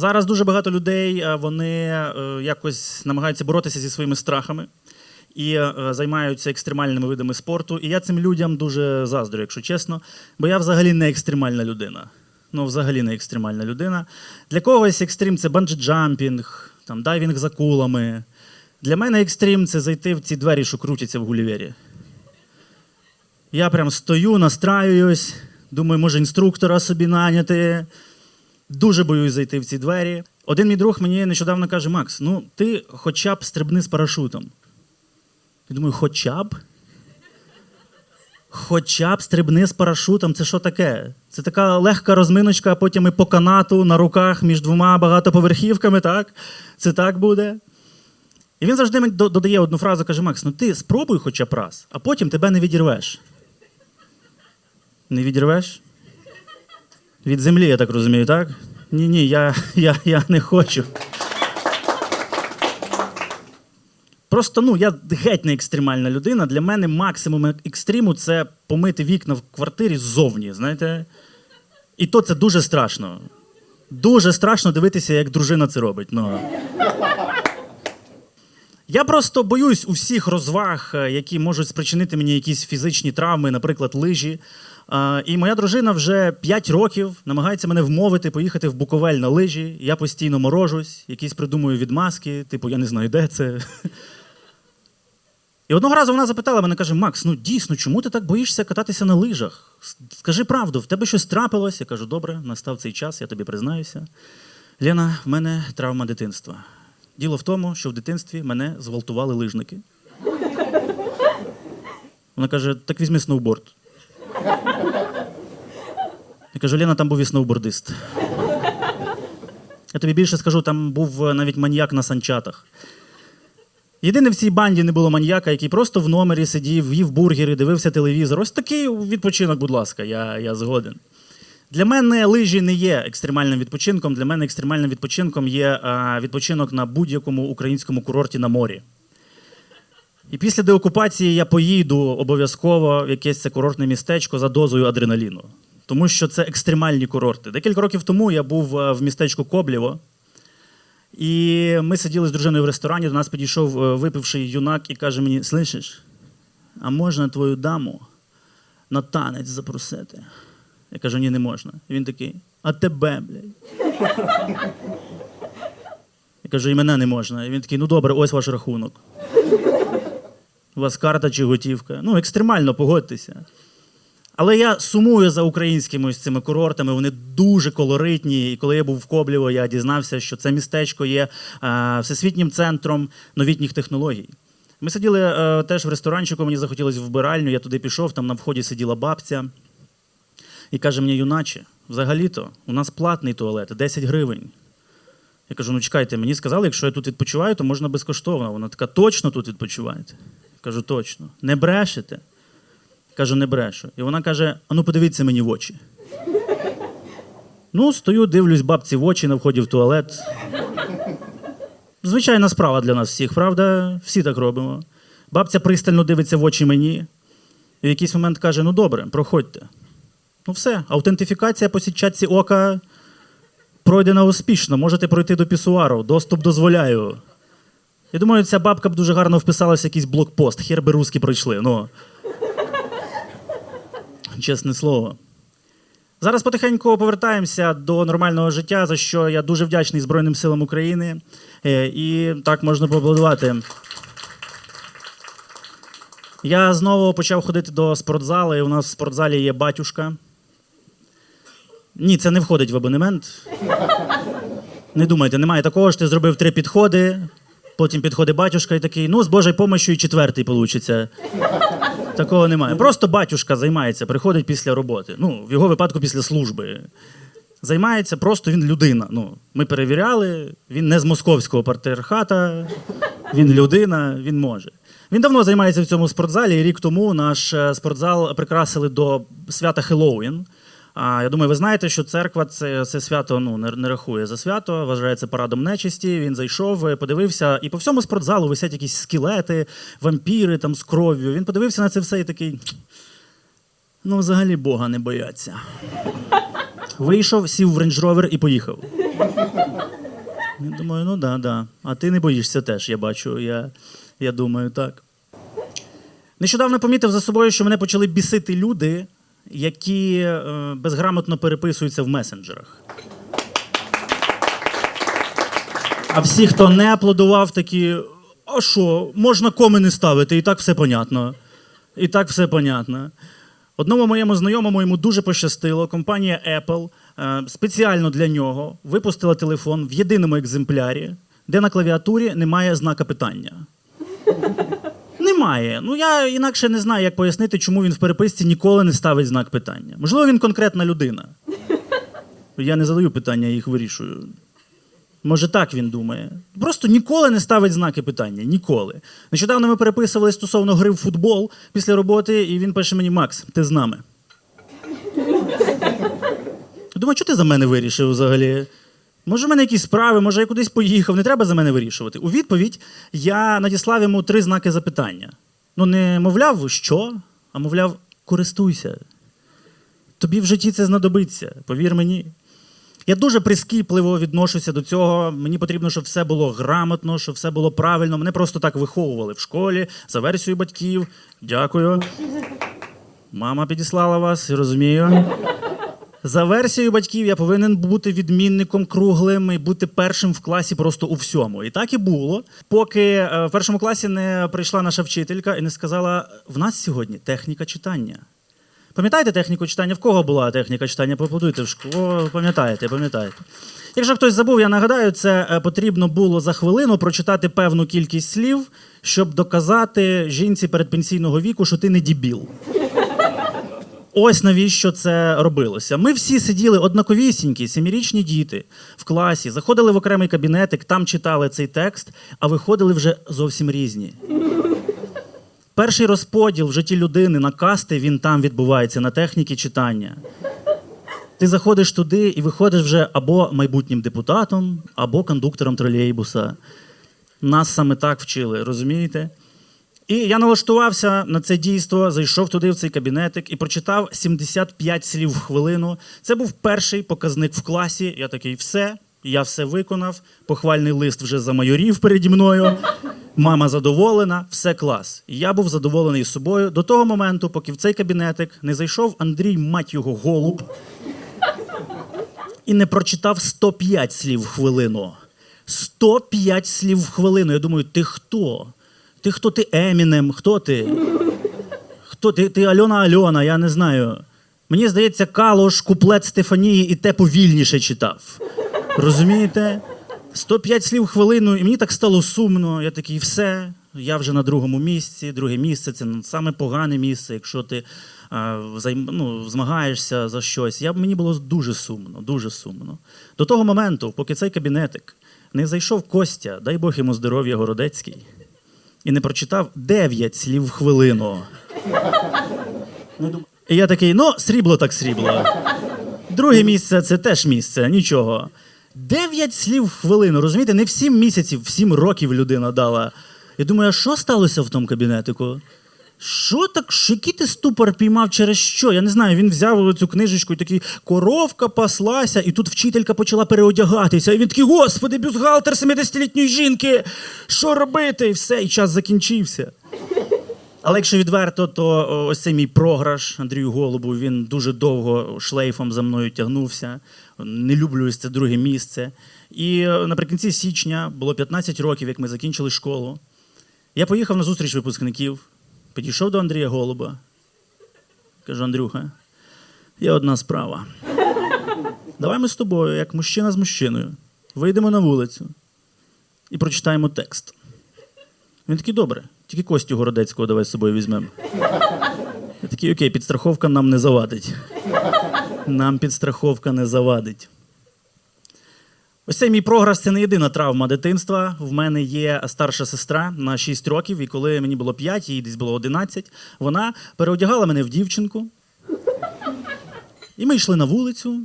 Зараз дуже багато людей е, вони е, якось намагаються боротися зі своїми страхами і е, займаються екстремальними видами спорту. І я цим людям дуже заздрю, якщо чесно, бо я взагалі не екстремальна людина. Ну, взагалі не екстремальна людина. Для когось екстрім це банджі-джампінг, там, дайвінг за кулами. Для мене екстрім це зайти в ці двері, що крутяться в Гулівері. Я прям стою, настраююсь, думаю, може інструктора собі наняти. Дуже боюсь зайти в ці двері. Один мій друг мені нещодавно каже: Макс, ну ти хоча б стрибни з парашутом. Я думаю, хоча б? Хоча б стрибни з парашутом, це що таке? Це така легка розминочка, а потім і по канату на руках між двома багатоповерхівками, так? Це так буде. І він завжди мені додає одну фразу, каже: Макс, ну ти спробуй хоча б раз, а потім тебе не відірвеш. Не відірвеш? Від землі, я так розумію, так? Ні, ні, я, я, я не хочу. Просто ну, я геть не екстремальна людина. Для мене максимум екстриму це помити вікна в квартирі ззовні, знаєте? І то це дуже страшно. Дуже страшно дивитися, як дружина це робить. Ну. Я просто боюсь усіх розваг, е, які можуть спричинити мені якісь фізичні травми, наприклад, лижі. Е, І моя дружина вже 5 років намагається мене вмовити поїхати в Буковель на лижі. Я постійно морожусь, якісь придумую відмазки, типу, я не знаю, де це. І одного разу вона запитала мене, каже: Макс, ну дійсно, чому ти так боїшся кататися на лижах? Скажи правду, в тебе щось трапилось? Я кажу, добре, настав цей час, я тобі признаюся. Лена, в мене травма дитинства. Діло в тому, що в дитинстві мене зґвалтували лижники. Вона каже: так візьми сноуборд. Я кажу, Лена, там був і сноубордист. Я тобі більше скажу, там був е, навіть маньяк на санчатах. Єдине в цій банді не було маньяка, який просто в номері сидів, їв бургери, дивився телевізор. Ось такий відпочинок, будь ласка, я, я згоден. Для мене лижі не є екстремальним відпочинком. Для мене екстремальним відпочинком є а, відпочинок на будь-якому українському курорті на морі. І після деокупації я поїду обов'язково в якесь це курортне містечко за дозою адреналіну. Тому що це екстремальні курорти. Декілька років тому я був е, в містечку Коблєво, і ми сиділи з дружиною в ресторані. До нас підійшов е, випивший юнак і каже мені: Слышиш, а можна твою даму на танець запросити? Я кажу, ні, не можна. І він такий, а тебе, блядь. Я кажу, і мене не можна. І він такий, ну добре, ось ваш рахунок. У вас карта чи готівка. Ну, екстремально, погодьтеся. Але я сумую за українськими ось цими курортами. Вони дуже колоритні. І коли я був в Коблєво, я дізнався, що це містечко є е, всесвітнім центром новітніх технологій. Ми сиділи е, теж в ресторанчику, мені захотілося вбиральню, я туди пішов, там на вході сиділа бабця. І каже мені, юначе, взагалі-то у нас платний туалет, 10 гривень. Я кажу: ну чекайте, мені сказали, якщо я тут відпочиваю, то можна безкоштовно. Вона така, точно тут відпочиваєте? Я кажу, точно. Не брешете? Кажу, не брешу. І вона каже: а ну подивіться мені в очі. Ну, стою, дивлюсь бабці в очі на вході в туалет. Звичайна справа для нас всіх, правда? Всі так робимо. Бабця пристально дивиться в очі мені. І в якийсь момент каже: ну добре, проходьте. Ну все, аутентифікація по сітчатці ока пройдена успішно. Можете пройти до пісуару. Доступ дозволяю. Я думаю, ця бабка б дуже гарно вписалася в якийсь блокпост. Хер би руски пройшли. Ну. Чесне слово. Зараз потихеньку повертаємося до нормального життя, за що я дуже вдячний Збройним силам України. Е, І так можна поаплодувати. Я знову почав ходити до спортзалу, і у нас в спортзалі є батюшка. Ні, це не входить в абонемент. Не думайте, немає такого, що ти зробив три підходи, потім підходить батюшка і такий, ну, з Божою помощю і четвертий получиться. Такого немає. Просто батюшка займається, приходить після роботи. Ну, в його випадку після служби. Займається, просто він людина. Ну, ми перевіряли, він не з московського патріархата, він людина, він може. Він давно займається в цьому спортзалі, і рік тому наш е, спортзал прикрасили до свята Хеллоуін. А я думаю, ви знаєте, що церква це, це свято ну, не, рахує за свято, вважається парадом нечисті. Він зайшов, е, подивився, і по всьому спортзалу висять якісь скелети, вампіри там з кров'ю. Він подивився на це все і такий. Ну, взагалі Бога не бояться. Вийшов, сів в рейндж ровер і поїхав. Я думаю, ну да, да. А ти не боїшся теж, я бачу. Я, я думаю, так. Нещодавно помітив за собою, що мене почали бісити люди, які е, безграмотно переписуються в месенджерах. А всі, хто не аплодував, такі: а що, можна коми не ставити, і так все понятно. І так все понятно. Одному моєму знайомому йому дуже пощастило. Компанія Apple е, спеціально для нього випустила телефон в єдиному екземплярі, де на клавіатурі немає знака питання. Немає. Ну я інакше не знаю, як пояснити, чому він в переписці ніколи не ставить знак питання. Можливо, він конкретна людина. Я не задаю питання, я їх вирішую. Може, так він думає. Просто ніколи не ставить знаки питання. Ніколи. Нещодавно ми переписували стосовно гри в футбол після роботи, і він пише мені: Макс, ти з нами. Думаю, що ти за мене вирішив взагалі? Може, в мене якісь справи, може, я кудись поїхав, не треба за мене вирішувати. У відповідь я надіслав йому три знаки запитання. Ну, не мовляв, що, а мовляв, користуйся. Тобі в житті це знадобиться, повір мені. Я дуже прискіпливо відношуся до цього. Мені потрібно, щоб все було грамотно, щоб все було правильно. Мене просто так виховували в школі за версією батьків. Дякую. Мама підіслала вас, розумію. За версією батьків я повинен бути відмінником круглим і бути першим в класі просто у всьому. І так і було, поки е, в першому класі не прийшла наша вчителька і не сказала: в нас сьогодні техніка читання. Пам'ятаєте техніку читання? В кого була техніка читання? Поплодуйте в школу. Пам'ятаєте, пам'ятаєте. Якщо хтось забув, я нагадаю, це е, потрібно було за хвилину прочитати певну кількість слів, щоб доказати жінці передпенсійного віку, що ти не дібіл. Ось навіщо це робилося. Ми всі сиділи однаковісінькі, семирічні діти в класі, заходили в окремий кабінетик, там читали цей текст, а виходили вже зовсім різні. Перший розподіл в житті людини на касти він там відбувається на техніки читання. Ти заходиш туди і виходиш вже або майбутнім депутатом, або кондуктором тролейбуса. Нас саме так вчили, розумієте? І я налаштувався на це дійство, зайшов туди в цей кабінетик і прочитав 75 слів в хвилину. Це був перший показник в класі. Я такий, все, я все виконав. Похвальний лист вже замайорів переді мною. Мама задоволена, все клас. І я був задоволений собою до того моменту, поки в цей кабінетик не зайшов Андрій, мать його, голуб, і не прочитав 105 слів в хвилину. 105 слів в хвилину. Я думаю, ти хто? Ти хто ти Емінем? Хто ти? Хто ти? Ти Альона Альона, я не знаю. Мені здається, Калош, куплет Стефанії і те повільніше читав. Розумієте? 105 слів хвилину, і мені так стало сумно. Я такий, все, я вже на другому місці. Друге місце це саме погане місце, якщо ти а, займ, ну, змагаєшся за щось. Я, мені було дуже сумно, дуже сумно. До того моменту, поки цей кабінетик не зайшов Костя, дай Бог йому здоров'я Городецький, і не прочитав 9 слів в хвилину. І я такий, ну, срібло так срібло. Друге місце це теж місце, нічого. Дев'ять слів в хвилину, розумієте, не в сім місяців, в сім років людина дала. Я думаю, а що сталося в тому кабінетику? Що так, що який ти ступор піймав через що? Я не знаю. Він взяв цю книжечку і такий коровка паслася, і тут вчителька почала переодягатися. І він такий, господи, бюстгальтер 70-літньої жінки. Що робити? І все, і час закінчився. Але якщо відверто, то ось цей мій програш Андрію Голубу, він дуже довго шлейфом за мною тягнувся. Не люблю це друге місце. І наприкінці січня було 15 років, як ми закінчили школу. Я поїхав на зустріч випускників, підійшов до Андрія Голуба. Кажу, Андрюха, є одна справа. Давай ми з тобою, як мужчина з мужчиною, вийдемо на вулицю і прочитаємо текст. Він такий, добре, тільки Костю Городецького давай з собою візьмемо. Я такий, окей, підстраховка нам не завадить. Нам підстраховка не завадить. Ось цей мій програш це не єдина травма дитинства. В мене є старша сестра на 6 років, і коли мені було 5, їй десь було 11, вона переодягала мене в дівчинку. І ми йшли на вулицю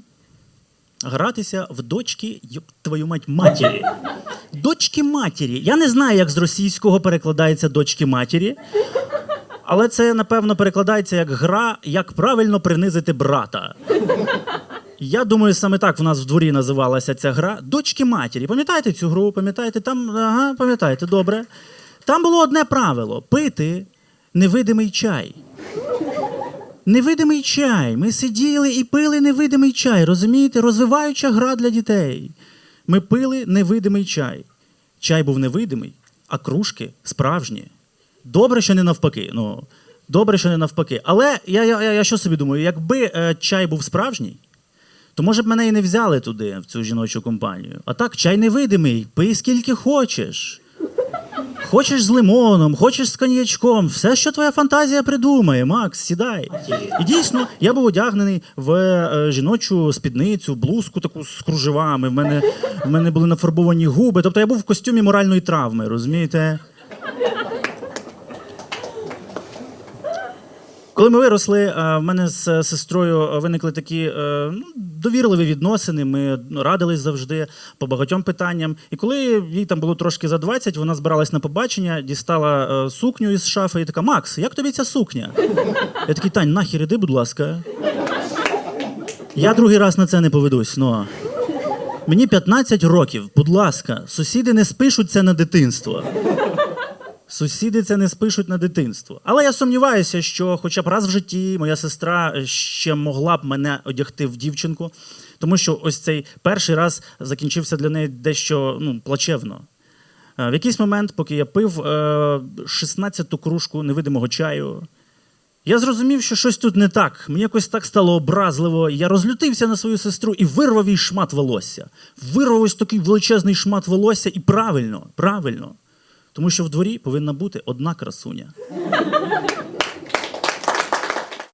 гратися в дочки, твою мать, матері. Дочки матері. Я не знаю, як з російського перекладається дочки матері. Але це, напевно, перекладається як гра, як правильно принизити брата. Я думаю, саме так в нас в дворі називалася ця гра Дочки матері. Пам'ятаєте цю гру? Пам'ятаєте? Там, ага, пам'ятаєте, добре. Там було одне правило: пити невидимий чай. Невидимий чай. Ми сиділи і пили невидимий чай, розумієте? Розвиваюча гра для дітей. Ми пили невидимий чай. Чай був невидимий, а кружки справжні. Добре, що не навпаки. Ну, добре, що не навпаки. Але я, я, я, я що собі думаю, якби е, чай був справжній, то може б мене і не взяли туди, в цю жіночу компанію. А так, чай невидимий, пий скільки хочеш. Хочеш з лимоном, хочеш з коньячком, все, що твоя фантазія придумає, Макс, сідай. І дійсно, я був одягнений в е, жіночу спідницю, блузку таку з кружевами. В мене, в мене були нафарбовані губи. Тобто я був в костюмі моральної травми, розумієте? Коли ми виросли, е, в мене з сестрою виникли такі е, ну, довірливі відносини. Ми ну, радились завжди по багатьом питанням. І коли їй там було трошки за 20, вона збиралась на побачення, дістала е, сукню із шафи і така: Макс, як тобі ця сукня? Я такий Тань, нахер іди, будь ласка. Я другий раз на це не поведусь. Ну. Мені 15 років, будь ласка, сусіди не спишуть це на дитинство. Сусіди це не спишуть на дитинство. Але я сумніваюся, що хоча б раз в житті моя сестра ще могла б мене одягти в дівчинку, тому що ось цей перший раз закінчився для неї дещо ну, плачевно. Е, В якийсь момент, поки я пив е, 16-ту кружку невидимого чаю, я зрозумів, що щось тут не так. Мені якось так стало образливо. Я розлютився на свою сестру і вирвав їй шмат волосся. Вирвав ось такий величезний шмат волосся, і правильно, правильно. Тому що в дворі повинна бути одна красуня.